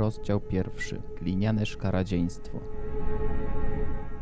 Rozdział pierwszy. Gliniane szkaradziejstwo.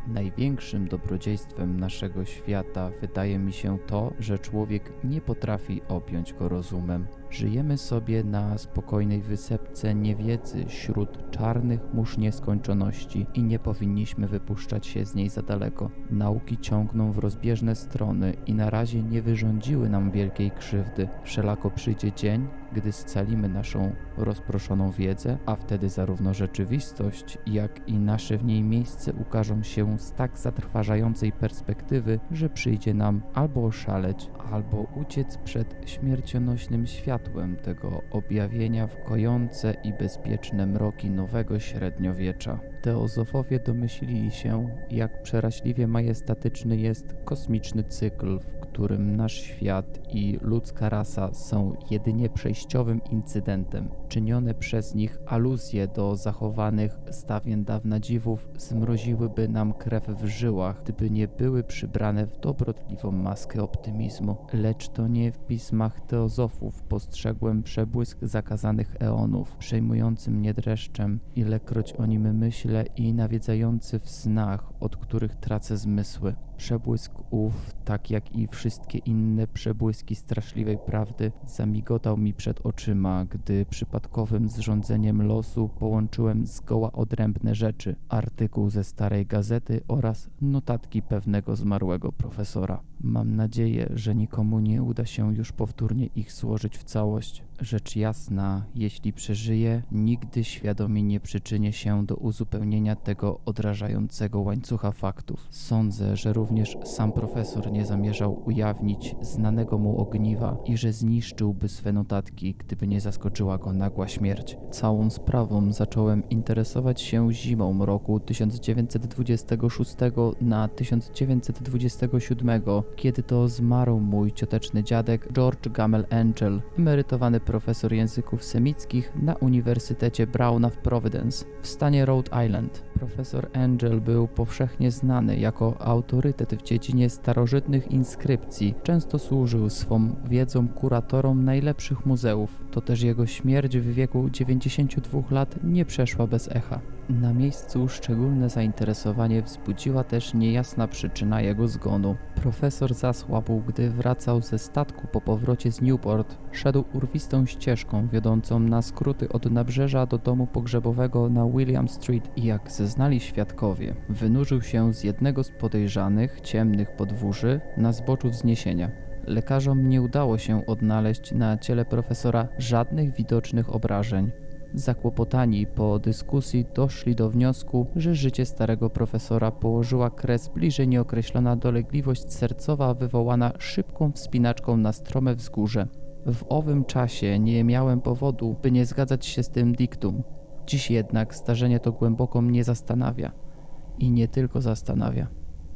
Największym dobrodziejstwem naszego świata wydaje mi się to, że człowiek nie potrafi objąć go rozumem. Żyjemy sobie na spokojnej wysepce niewiedzy wśród czarnych mórz nieskończoności i nie powinniśmy wypuszczać się z niej za daleko. Nauki ciągną w rozbieżne strony i na razie nie wyrządziły nam wielkiej krzywdy. Wszelako przyjdzie dzień, gdy scalimy naszą rozproszoną wiedzę, a wtedy zarówno rzeczywistość, jak i nasze w niej miejsce ukażą się z tak zatrważającej perspektywy, że przyjdzie nam albo oszaleć, albo uciec przed śmiercionośnym światłem tego objawienia w kojące i bezpieczne mroki nowego średniowiecza. Teozofowie domyślili się, jak przeraźliwie majestatyczny jest kosmiczny cykl, w którym nasz świat i ludzka rasa są jedynie przejściowym incydentem. Czynione przez nich aluzje do zachowanych z dawien dawna dziwów zmroziłyby nam krew w żyłach, gdyby nie były przybrane w dobrotliwą maskę optymizmu. Lecz to nie w pismach teozofów postrzegłem przebłysk zakazanych eonów, przejmujący mnie dreszczem, ilekroć o nim myślę i nawiedzający w snach, od których tracę zmysły. Przebłysk ów, tak jak i wszystkie inne przebłyski straszliwej prawdy, zamigotał mi przed oczyma, gdy przypadkowym zrządzeniem losu połączyłem zgoła odrębne rzeczy, artykuł ze starej gazety oraz notatki pewnego zmarłego profesora. Mam nadzieję, że nikomu nie uda się już powtórnie ich złożyć w całość. Rzecz jasna, jeśli przeżyję, nigdy świadomie nie przyczynię się do uzupełnienia tego odrażającego łańcucha faktów. Sądzę, że również sam profesor nie zamierzał ujawnić znanego mu ogniwa i że zniszczyłby swe notatki, gdyby nie zaskoczyła go nagła śmierć. Całą sprawą zacząłem interesować się zimą roku 1926 na 1927, kiedy to zmarł mój cioteczny dziadek George Gamel Angel, emerytowany profesor języków semickich na Uniwersytecie Browna w Providence w stanie Rhode Island. Profesor Angel był powszechnie znany jako autorytet w dziedzinie starożytnych inskrypcji. Często służył swą wiedzą kuratorom najlepszych muzeów. To też jego śmierć w wieku 92 lat nie przeszła bez echa. Na miejscu szczególne zainteresowanie wzbudziła też niejasna przyczyna jego zgonu. Profesor zasłabł, gdy wracał ze statku po powrocie z Newport. Szedł urwistą ścieżką wiodącą na skróty od nabrzeża do domu pogrzebowego na William Street i jak zeznali świadkowie, wynurzył się z jednego z podejrzanych, ciemnych podwórzy na zboczu wzniesienia. Lekarzom nie udało się odnaleźć na ciele profesora żadnych widocznych obrażeń. Zakłopotani po dyskusji doszli do wniosku, że życie starego profesora położyła kres bliżej nieokreślona dolegliwość sercowa wywołana szybką wspinaczką na strome wzgórze. W owym czasie nie miałem powodu, by nie zgadzać się z tym diktum. Dziś jednak starzenie to głęboko mnie zastanawia. I nie tylko zastanawia.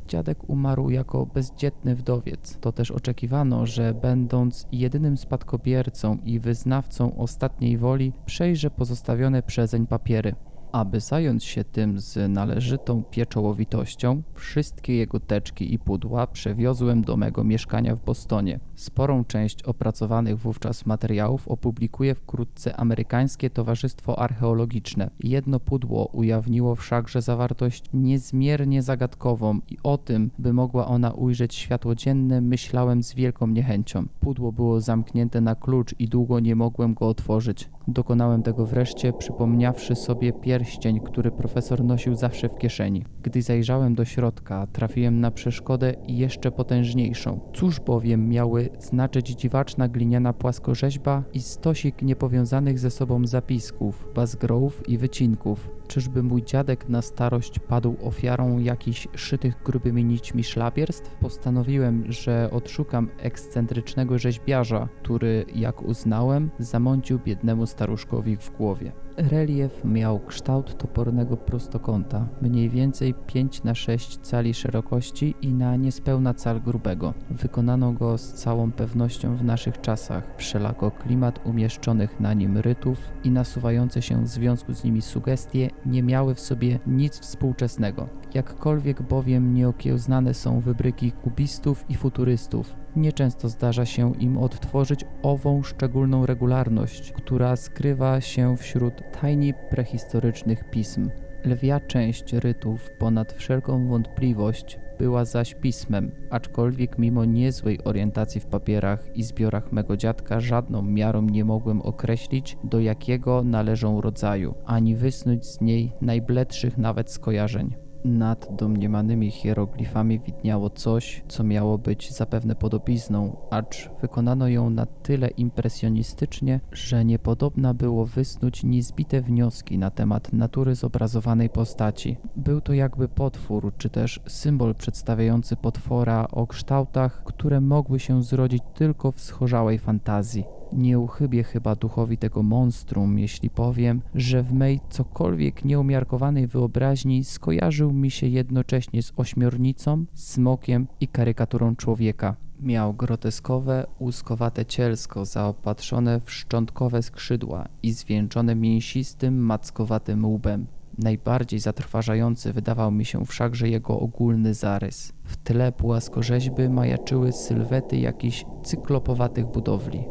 Dziadek umarł jako bezdzietny wdowiec. To też oczekiwano, że będąc jedynym spadkobiercą i wyznawcą ostatniej woli, przejrze pozostawione przezeń papiery. Aby zająć się tym z należytą pieczołowitością, wszystkie jego teczki i pudła przewiozłem do mego mieszkania w Bostonie. Sporą część opracowanych wówczas materiałów opublikuje wkrótce Amerykańskie Towarzystwo Archeologiczne. Jedno pudło ujawniło wszakże zawartość niezmiernie zagadkową i o tym, by mogła ona ujrzeć światło dzienne, myślałem z wielką niechęcią. Pudło było zamknięte na klucz i długo nie mogłem go otworzyć. Dokonałem tego wreszcie, przypomniawszy sobie pierścień, który profesor nosił zawsze w kieszeni. Gdy zajrzałem do środka, trafiłem na przeszkodę jeszcze potężniejszą. Cóż bowiem miały znaczyć dziwaczna gliniana płaskorzeźba i stosik niepowiązanych ze sobą zapisków, bazgrołów i wycinków? Czyżby mój dziadek na starość padł ofiarą jakichś szytych grubymi nićmi szlabierstw? Postanowiłem, że odszukam ekscentrycznego rzeźbiarza, który, jak uznałem, zamącił biednemu staruszkowi w głowie. Relief miał kształt topornego prostokąta, mniej więcej 5 na 6 cali szerokości i na niespełna cal grubego. Wykonano go z całą pewnością w naszych czasach, wszelako klimat umieszczonych na nim rytów i nasuwające się w związku z nimi sugestie nie miały w sobie nic współczesnego. Jakkolwiek bowiem nieokiełznane są wybryki kubistów i futurystów, nieczęsto zdarza się im odtworzyć ową szczególną regularność, która skrywa się wśród tajni prehistorycznych pism. Lwia część rytów ponad wszelką wątpliwość była zaś pismem, aczkolwiek mimo niezłej orientacji w papierach i zbiorach mego dziadka żadną miarą nie mogłem określić do jakiego należą rodzaju, ani wysnuć z niej najbledszych nawet skojarzeń. Nad domniemanymi hieroglifami widniało coś, co miało być zapewne podobizną, acz wykonano ją na tyle impresjonistycznie, że niepodobna było wysnuć niezbite wnioski na temat natury zobrazowanej postaci. Był to jakby potwór, czy też symbol przedstawiający potwora o kształtach, które mogły się zrodzić tylko w schorzałej fantazji. Nie uchybię chyba duchowi tego monstrum, jeśli powiem, że w mej cokolwiek nieumiarkowanej wyobraźni skojarzył mi się jednocześnie z ośmiornicą, smokiem i karykaturą człowieka. Miał groteskowe, łuskowate cielsko zaopatrzone w szczątkowe skrzydła i zwieńczone mięsistym, mackowatym łbem. Najbardziej zatrważający wydawał mi się wszakże jego ogólny zarys. W tle płaskorzeźby majaczyły sylwety jakichś cyklopowatych budowli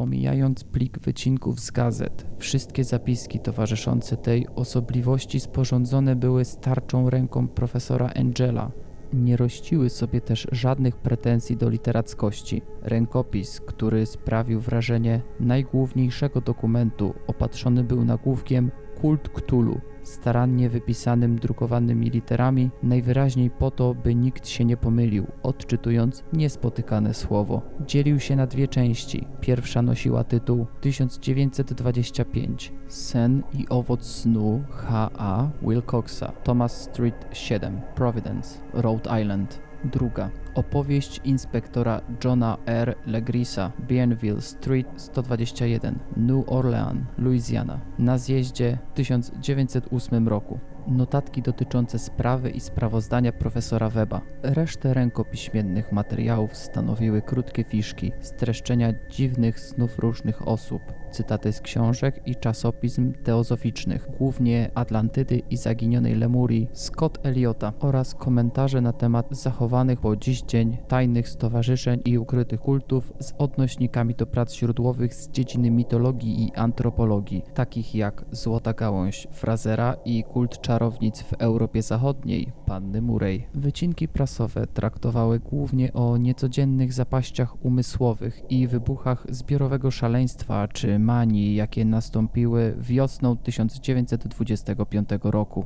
pomijając plik wycinków z gazet. Wszystkie zapiski towarzyszące tej osobliwości sporządzone były starczą ręką profesora Angela. Nie rościły sobie też żadnych pretensji do literackości. Rękopis, który sprawił wrażenie najgłówniejszego dokumentu, opatrzony był nagłówkiem Kult Cthulhu, starannie wypisanym drukowanymi literami, najwyraźniej po to, by nikt się nie pomylił, odczytując niespotykane słowo. Dzielił się na dwie części. Pierwsza nosiła tytuł 1925 Sen i owoc snu H.A. Wilcoxa, Thomas Street 7, Providence, Rhode Island. Druga. Opowieść inspektora Johna R. Legrisa, Bienville Street 121, New Orleans, Louisiana, na zjeździe w 1908 roku. Notatki dotyczące sprawy i sprawozdania profesora Weba. Resztę rękopiśmiennych materiałów stanowiły krótkie fiszki, streszczenia dziwnych snów różnych osób, cytaty z książek i czasopism teozoficznych, głównie Atlantydy i zaginionej Lemurii, Scott Eliota oraz komentarze na temat zachowanych po dziś dzień tajnych stowarzyszeń i ukrytych kultów z odnośnikami do prac źródłowych z dziedziny mitologii i antropologii, takich jak Złota Gałąź Frazera i kult czarownic w Europie Zachodniej, Panny Murray. Wycinki prasowe traktowały głównie o niecodziennych zapaściach umysłowych i wybuchach zbiorowego szaleństwa czy manii, jakie nastąpiły wiosną 1925 roku.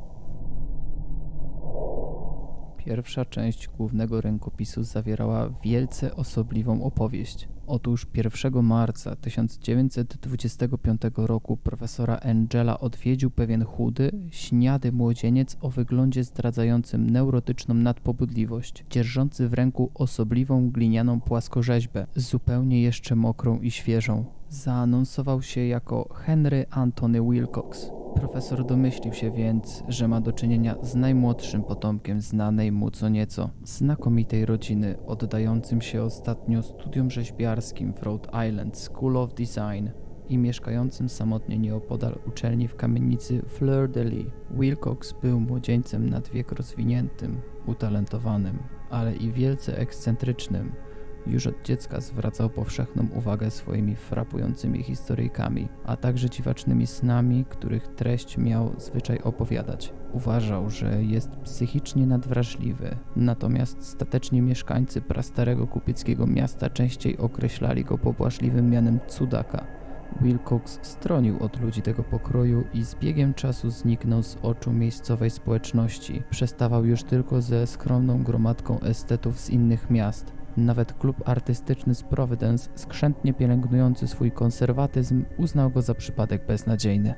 Pierwsza część głównego rękopisu zawierała wielce osobliwą opowieść. Otóż 1 marca 1925 roku profesora Angela odwiedził pewien chudy, śniady młodzieniec o wyglądzie zdradzającym neurotyczną nadpobudliwość, dzierżący w ręku osobliwą glinianą płaskorzeźbę, zupełnie jeszcze mokrą i świeżą. Zaanonsował się jako Henry Anthony Wilcox. Profesor domyślił się więc, że ma do czynienia z najmłodszym potomkiem znanej mu co nieco znakomitej rodziny, oddającym się ostatnio studium rzeźbiarskim w Rhode Island School of Design i mieszkającym samotnie nieopodal uczelni w kamienicy Fleur de Lis. Wilcox był młodzieńcem nad wiek rozwiniętym, utalentowanym, ale i wielce ekscentrycznym, już od dziecka zwracał powszechną uwagę swoimi frapującymi historyjkami, a także dziwacznymi snami, których treść miał zwyczaj opowiadać. Uważał, że jest psychicznie nadwrażliwy, natomiast stateczni mieszkańcy prastarego kupieckiego miasta częściej określali go pobłażliwym mianem cudaka. Wilcox stronił od ludzi tego pokroju i z biegiem czasu zniknął z oczu miejscowej społeczności. Przestawał już tylko ze skromną gromadką estetów z innych miast. Nawet klub artystyczny z Providence, skrzętnie pielęgnujący swój konserwatyzm, uznał go za przypadek beznadziejny.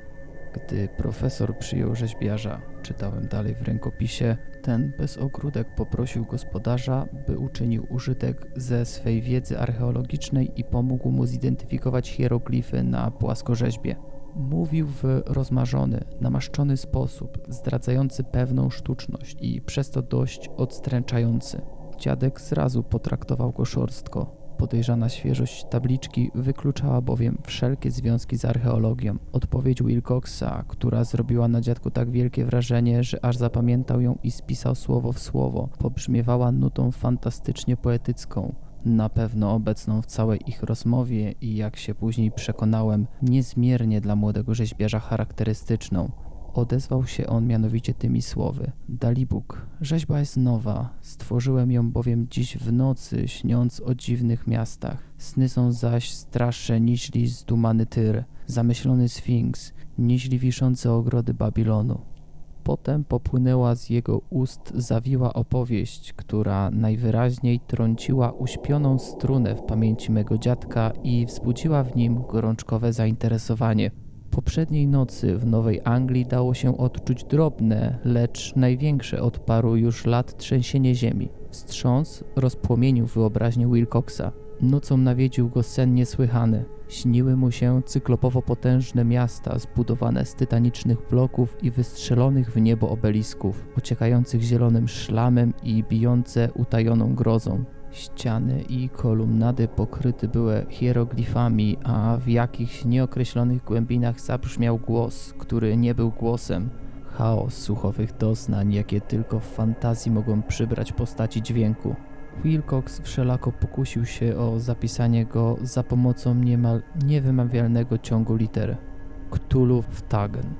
Gdy profesor przyjął rzeźbiarza, czytałem dalej w rękopisie, ten bez ogródek poprosił gospodarza, by uczynił użytek ze swej wiedzy archeologicznej i pomógł mu zidentyfikować hieroglify na płaskorzeźbie. Mówił w rozmarzony, namaszczony sposób, zdradzający pewną sztuczność i przez to dość odstręczający. Dziadek zrazu potraktował go szorstko. Podejrzana świeżość tabliczki wykluczała bowiem wszelkie związki z archeologią. Odpowiedź Wilcoxa, która zrobiła na dziadku tak wielkie wrażenie, że aż zapamiętał ją i spisał słowo w słowo, pobrzmiewała nutą fantastycznie poetycką na pewno obecną w całej ich rozmowie i jak się później przekonałem, niezmiernie dla młodego rzeźbiarza charakterystyczną. Odezwał się on mianowicie tymi słowy: Dalibóg, rzeźba jest nowa, stworzyłem ją bowiem dziś w nocy, śniąc o dziwnych miastach. Sny są zaś straszsze niźli zdumany Tyr, zamyślony Sfinks, niźli wiszące ogrody Babilonu. Potem popłynęła z jego ust zawiła opowieść, która najwyraźniej trąciła uśpioną strunę w pamięci mego dziadka i wzbudziła w nim gorączkowe zainteresowanie. Poprzedniej nocy w Nowej Anglii dało się odczuć drobne, lecz największe od paru już lat trzęsienie ziemi. Wstrząs rozpłomienił wyobraźnię Wilcoxa. Nocą nawiedził go sen niesłychany. Śniły mu się cyklopowo potężne miasta zbudowane z tytanicznych bloków i wystrzelonych w niebo obelisków, ociekających zielonym szlamem i bijące utajoną grozą. Ściany i kolumnady pokryte były hieroglifami, a w jakichś nieokreślonych głębinach zabrzmiał głos, który nie był głosem. Chaos słuchowych doznań, jakie tylko w fantazji mogą przybrać postaci dźwięku. Wilcox wszelako pokusił się o zapisanie go za pomocą niemal niewymawialnego ciągu liter. Cthulhu w Tagen.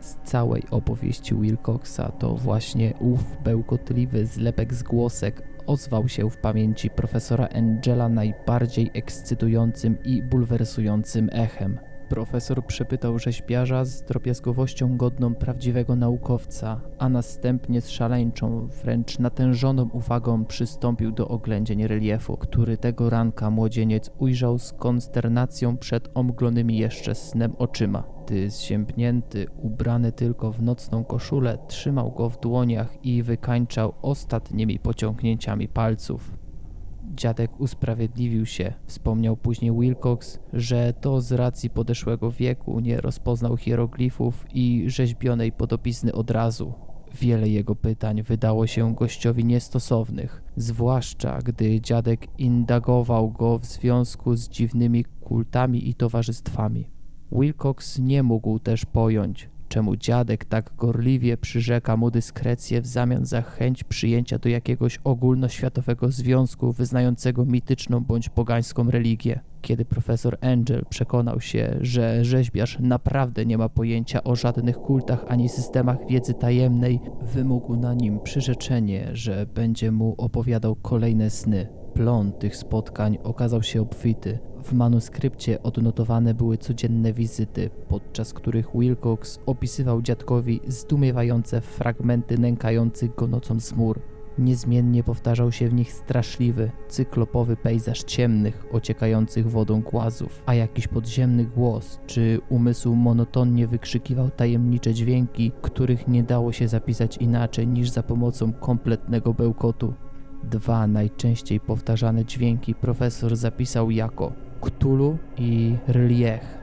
Z całej opowieści Wilcoxa to właśnie ów bełkotliwy zlepek z głosek ozwał się w pamięci profesora Angela najbardziej ekscytującym i bulwersującym echem. Profesor przepytał rzeźbiarza z drobiazgowością godną prawdziwego naukowca, a następnie z szaleńczą, wręcz natężoną uwagą przystąpił do oględzin reliefu, który tego ranka młodzieniec ujrzał z konsternacją przed omglonymi jeszcze snem oczyma. Ty zziębnięty, ubrany tylko w nocną koszulę, trzymał go w dłoniach i wykańczał ostatnimi pociągnięciami palców. Dziadek usprawiedliwił się, wspomniał później Wilcox, że to z racji podeszłego wieku nie rozpoznał hieroglifów i rzeźbionej podobizny od razu. Wiele jego pytań wydało się gościowi niestosownych, zwłaszcza gdy dziadek indagował go w związku z dziwnymi kultami i towarzystwami. Wilcox nie mógł też pojąć, czemu dziadek tak gorliwie przyrzeka mu dyskrecję w zamian za chęć przyjęcia do jakiegoś ogólnoświatowego związku wyznającego mityczną bądź pogańską religię. Kiedy profesor Angel przekonał się, że rzeźbiarz naprawdę nie ma pojęcia o żadnych kultach ani systemach wiedzy tajemnej, wymógł na nim przyrzeczenie, że będzie mu opowiadał kolejne sny. Plon tych spotkań okazał się obfity. W manuskrypcie odnotowane były codzienne wizyty, podczas których Wilcox opisywał dziadkowi zdumiewające fragmenty nękających go nocą zmur. Niezmiennie powtarzał się w nich straszliwy, cyklopowy pejzaż ciemnych, ociekających wodą głazów, a jakiś podziemny głos czy umysł monotonnie wykrzykiwał tajemnicze dźwięki, których nie dało się zapisać inaczej niż za pomocą kompletnego bełkotu. Dwa najczęściej powtarzane dźwięki profesor zapisał jako Cthulhu i Rliech.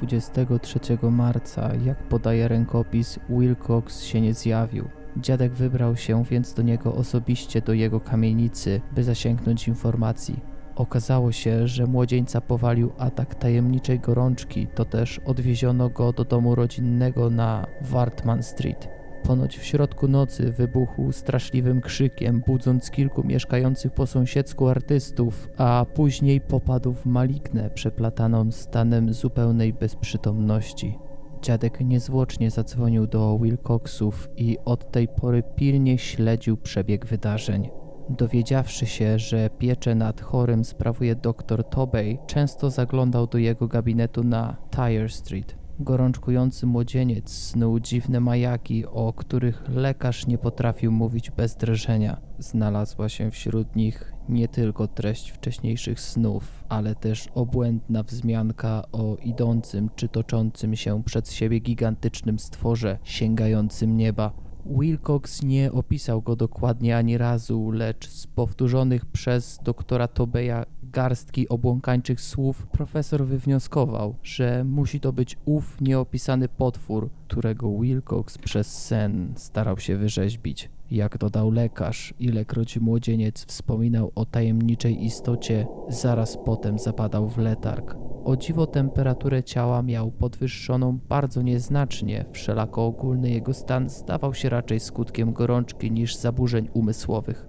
23 marca, jak podaje rękopis, Wilcox się nie zjawił. Dziadek wybrał się więc do niego osobiście do jego kamienicy, by zasięgnąć informacji. Okazało się, że młodzieńca powalił atak tajemniczej gorączki, to też odwieziono go do domu rodzinnego na Wartman Street. Ponoć w środku nocy wybuchł straszliwym krzykiem, budząc kilku mieszkających po sąsiedzku artystów, a później popadł w malignę przeplataną stanem zupełnej bezprzytomności. Dziadek niezwłocznie zadzwonił do Wilcoxów i od tej pory pilnie śledził przebieg wydarzeń. Dowiedziawszy się, że pieczę nad chorym sprawuje dr Tobey, często zaglądał do jego gabinetu na Tyre Street. Gorączkujący młodzieniec snuł dziwne majaki, o których lekarz nie potrafił mówić bez drżenia. Znalazła się wśród nich nie tylko treść wcześniejszych snów, ale też obłędna wzmianka o idącym czy toczącym się przed siebie gigantycznym stworze sięgającym nieba. Wilcox nie opisał go dokładnie ani razu, lecz z powtórzonych przez doktora Tobeya garstki obłąkańczych słów, profesor wywnioskował, że musi to być ów nieopisany potwór, którego Wilcox przez sen starał się wyrzeźbić. Jak dodał lekarz, ilekroć młodzieniec wspominał o tajemniczej istocie, zaraz potem zapadał w letarg. O dziwo temperaturę ciała miał podwyższoną bardzo nieznacznie, wszelako ogólny jego stan stawał się raczej skutkiem gorączki niż zaburzeń umysłowych.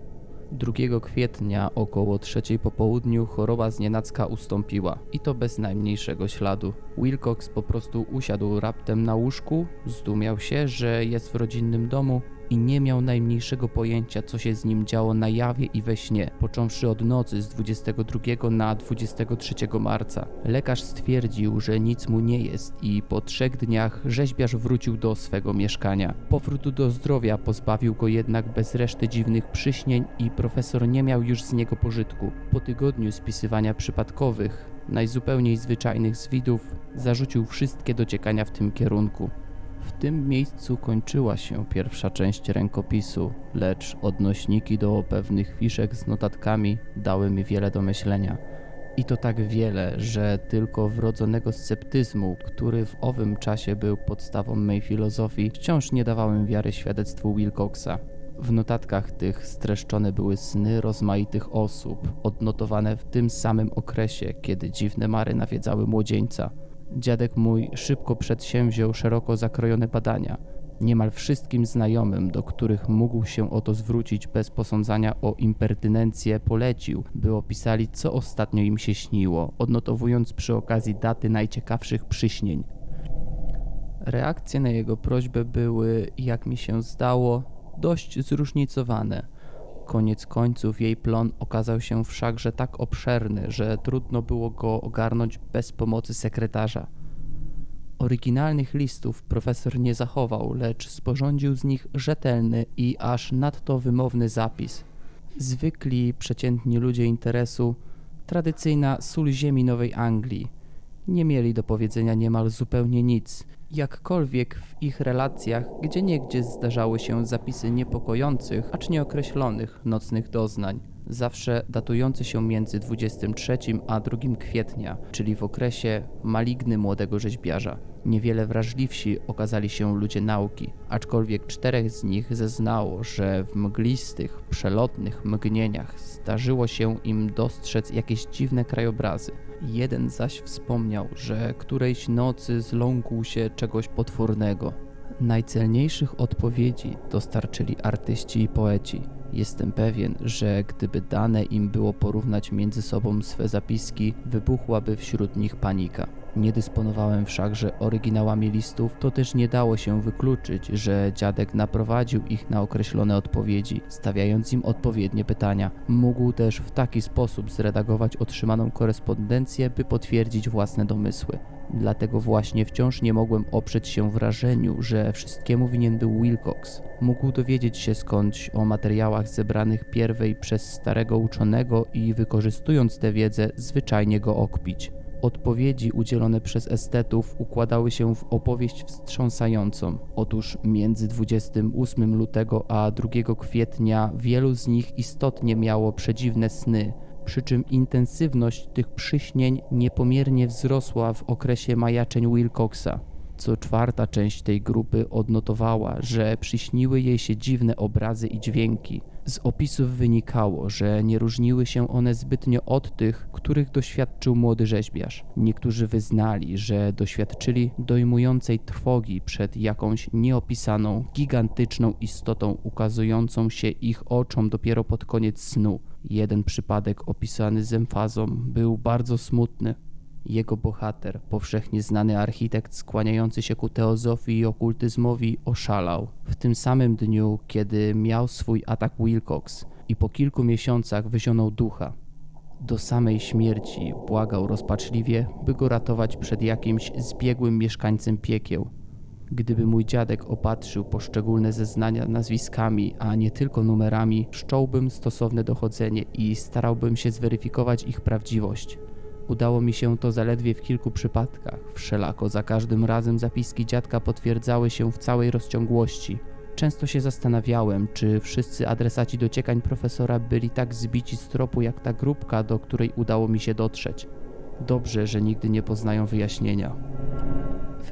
2 kwietnia około trzeciej po południu choroba znienacka ustąpiła i to bez najmniejszego śladu. Wilcox po prostu usiadł raptem na łóżku, zdumiał się, że jest w rodzinnym domu i nie miał najmniejszego pojęcia, co się z nim działo na jawie i we śnie, począwszy od nocy z 22 na 23 marca. Lekarz stwierdził, że nic mu nie jest i po trzech dniach rzeźbiarz wrócił do swego mieszkania. Powrót do zdrowia pozbawił go jednak bez reszty dziwnych przyśnień i profesor nie miał już z niego pożytku. Po tygodniu spisywania przypadkowych, najzupełniej zwyczajnych zwidów, zarzucił wszystkie dociekania w tym kierunku. Tym miejscu kończyła się pierwsza część rękopisu, lecz odnośniki do pewnych fiszek z notatkami dały mi wiele do myślenia. I to tak wiele, że tylko wrodzonego sceptyzmu, który w owym czasie był podstawą mej filozofii, wciąż nie dawałem wiary świadectwu Wilcoxa. W notatkach tych streszczone były sny rozmaitych osób, odnotowane w tym samym okresie, kiedy dziwne mary nawiedzały młodzieńca. Dziadek mój szybko przedsięwziął szeroko zakrojone badania. Niemal wszystkim znajomym, do których mógł się o to zwrócić bez posądzania o impertynencję, polecił, by opisali, co ostatnio im się śniło, odnotowując przy okazji daty najciekawszych przyśnień. Reakcje na jego prośbę były, jak mi się zdało, dość zróżnicowane. Koniec końców jej plon okazał się wszakże tak obszerny, że trudno było go ogarnąć bez pomocy sekretarza. Oryginalnych listów profesor nie zachował, lecz sporządził z nich rzetelny i aż nadto wymowny zapis. Zwykli, przeciętni ludzie interesu, tradycyjna sól ziemi Nowej Anglii, nie mieli do powiedzenia niemal zupełnie nic, jakkolwiek w ich relacjach gdzie niegdzie zdarzały się zapisy niepokojących, acz nieokreślonych nocnych doznań, zawsze datujące się między 23 a 2 kwietnia, czyli w okresie maligny młodego rzeźbiarza. Niewiele wrażliwsi okazali się ludzie nauki, aczkolwiek czterech z nich zeznało, że w mglistych, przelotnych mgnieniach zdarzyło się im dostrzec jakieś dziwne krajobrazy. Jeden zaś wspomniał, że którejś nocy zląkł się czegoś potwornego. Najcelniejszych odpowiedzi dostarczyli artyści i poeci. Jestem pewien, że gdyby dane im było porównać między sobą swe zapiski, wybuchłaby wśród nich panika. Nie dysponowałem wszakże oryginałami listów, to też nie dało się wykluczyć, że dziadek naprowadził ich na określone odpowiedzi, stawiając im odpowiednie pytania. Mógł też w taki sposób zredagować otrzymaną korespondencję, by potwierdzić własne domysły. Dlatego właśnie wciąż nie mogłem oprzeć się wrażeniu, że wszystkiemu winien był Wilcox. Mógł dowiedzieć się skądś o materiałach zebranych pierwej przez starego uczonego i wykorzystując tę wiedzę zwyczajnie go okpić. Odpowiedzi udzielone przez estetów układały się w opowieść wstrząsającą. Otóż między 28 lutego a 2 kwietnia wielu z nich istotnie miało przedziwne sny, przy czym intensywność tych przyśnień niepomiernie wzrosła w okresie majaczeń Wilcoxa. Co czwarta część tej grupy odnotowała, że przyśniły jej się dziwne obrazy i dźwięki. Z opisów wynikało, że nie różniły się one zbytnio od tych, których doświadczył młody rzeźbiarz. Niektórzy wyznali, że doświadczyli dojmującej trwogi przed jakąś nieopisaną, gigantyczną istotą ukazującą się ich oczom dopiero pod koniec snu. Jeden przypadek opisany z emfazą był bardzo smutny. Jego bohater, powszechnie znany architekt skłaniający się ku teozofii i okultyzmowi, oszalał. W tym samym dniu, kiedy miał swój atak Wilcox i po kilku miesiącach wyzionął ducha. Do samej śmierci błagał rozpaczliwie, by go ratować przed jakimś zbiegłym mieszkańcem piekieł. Gdyby mój dziadek opatrzył poszczególne zeznania nazwiskami, a nie tylko numerami, wszcząłbym stosowne dochodzenie i starałbym się zweryfikować ich prawdziwość. Udało mi się to zaledwie w kilku przypadkach. Wszelako za każdym razem zapiski dziadka potwierdzały się w całej rozciągłości. Często się zastanawiałem, czy wszyscy adresaci dociekań profesora byli tak zbici z tropu jak ta grupka, do której udało mi się dotrzeć. Dobrze, że nigdy nie poznają wyjaśnienia.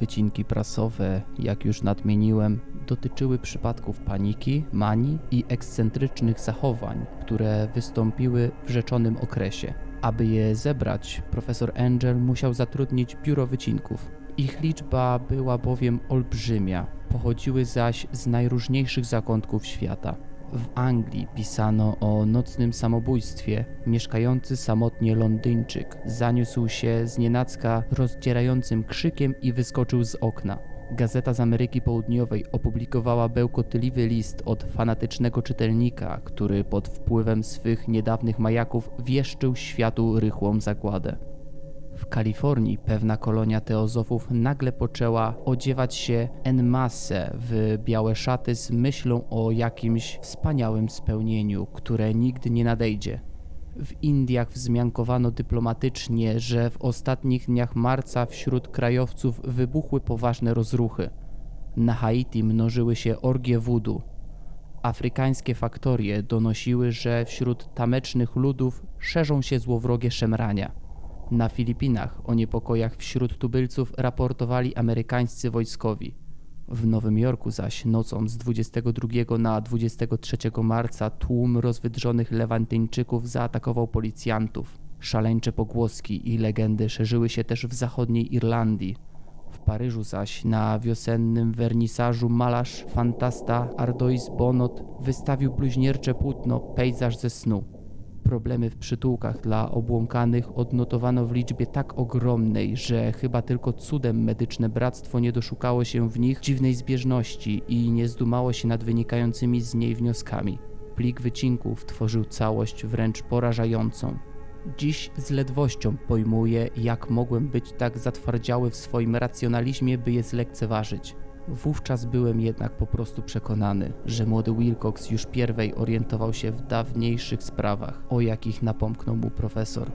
Wycinki prasowe, jak już nadmieniłem, dotyczyły przypadków paniki, manii i ekscentrycznych zachowań, które wystąpiły w rzeczonym okresie. Aby je zebrać, profesor Angel musiał zatrudnić biuro wycinków. Ich liczba była bowiem olbrzymia, pochodziły zaś z najróżniejszych zakątków świata. W Anglii pisano o nocnym samobójstwie. Mieszkający samotnie Londyńczyk zaniósł się z nienacka rozdzierającym krzykiem i wyskoczył z okna. Gazeta z Ameryki Południowej opublikowała bełkotliwy list od fanatycznego czytelnika, który pod wpływem swych niedawnych majaków wieszczył światu rychłą zagładę. W Kalifornii pewna kolonia teozofów nagle poczęła odziewać się en masse w białe szaty z myślą o jakimś wspaniałym spełnieniu, które nigdy nie nadejdzie. W Indiach wzmiankowano dyplomatycznie, że w ostatnich dniach marca wśród krajowców wybuchły poważne rozruchy. Na Haiti mnożyły się orgie wudu. Afrykańskie faktorie donosiły, że wśród tamecznych ludów szerzą się złowrogie szemrania. Na Filipinach o niepokojach wśród tubylców raportowali amerykańscy wojskowi. W Nowym Jorku zaś nocą z 22 na 23 marca tłum rozwydrzonych Lewantyńczyków zaatakował policjantów. Szaleńcze pogłoski i legendy szerzyły się też w zachodniej Irlandii. W Paryżu zaś na wiosennym wernisażu malarz fantasta Ardois Bonot wystawił bluźniercze płótno Pejzaż ze snu. Problemy w przytułkach dla obłąkanych odnotowano w liczbie tak ogromnej, że chyba tylko cudem medyczne bractwo nie doszukało się w nich dziwnej zbieżności i nie zdumało się nad wynikającymi z niej wnioskami. Plik wycinków tworzył całość wręcz porażającą. Dziś z ledwością pojmuję, jak mogłem być tak zatwardziały w swoim racjonalizmie, by je zlekceważyć. Wówczas byłem jednak po prostu przekonany, że młody Wilcox już pierwej orientował się w dawniejszych sprawach, o jakich napomknął mu profesor.